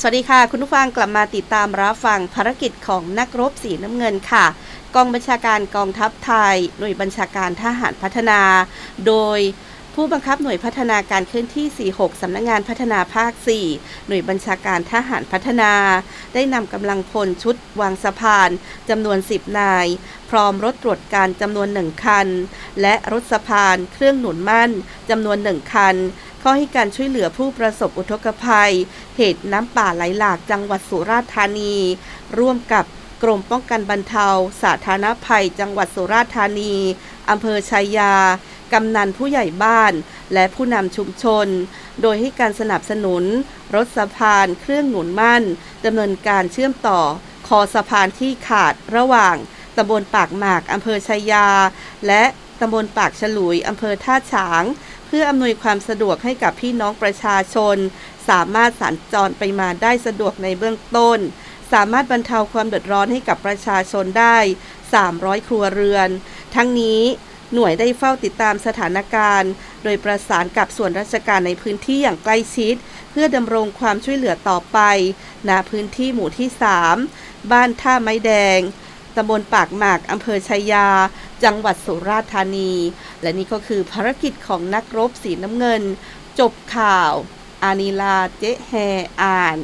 สวัสดีค่ะ คุณผู้ฟังกลับมาติดตามรับฟังภารกิจของนักรบสีน้ำเงินค่ะ กองบัญชาการกองทัพไทย หน่วยบัญชาการทหารพัฒนา โดยผู้บังคับหน่วยพัฒนาการเคลื่อนที่ 46 สำนักงงานพัฒนาภาค 4 หน่วยบัญชาการทหารพัฒนา ได้นำกำลังพลชุดวางสะพานจำนวน 10 นาย พร้อมรถตรวจการจำนวน 1 คัน และรถสะพานเครื่องหนุนมั่นจำนวน 1 คัน เข้าให้การช่วยเหลือผู้ประสบอุทกภัย เหตุน้ำป่าไหลหลากจังหวัดสุราษฎร์ธานี ร่วมกับกรมป้องกันบรรเทา สาธารณภัย จังหวัดสุราษฎร์ธานีอำเภอชัยา กำนันผู้ใหญ่บ้าน และผู้นำชุมชน โดยให้การสนับสนุน รถสะพานเครื่องหนุนมั่นดำเนินการเชื่อมต่อ คอสะพานที่ขาดระหว่างตำบลปากหมากอำเภอชัยยา และ ตำบลปากฉลุยอำเภอท่าฉาง เพื่ออำนวยความสะดวกให้กับพี่น้องประชาชน สามารถสัญจรไปมาได้สะดวกในเบื้องต้น สามารถบรรเทาความเดือดร้อนให้กับประชาชนได้ 300 ครัวเรือน ทั้งนี้หน่วยได้เฝ้าติดตามสถานการณ์ โดยประสานกับส่วนราชการในพื้นที่อย่างใกล้ชิด เพื่อดำรงความช่วยเหลือต่อไปณพื้นที่หมู่ที่ 3 บ้านท่าไม้แดง ตำบลปากหมากอำเภอชัยยา จังหวัดสุราษฎร์ธานี และนี่ก็คือภารกิจของนักรบสีน้ำเงิน จบข่าว อานีลาเจ๊แฮอ่าน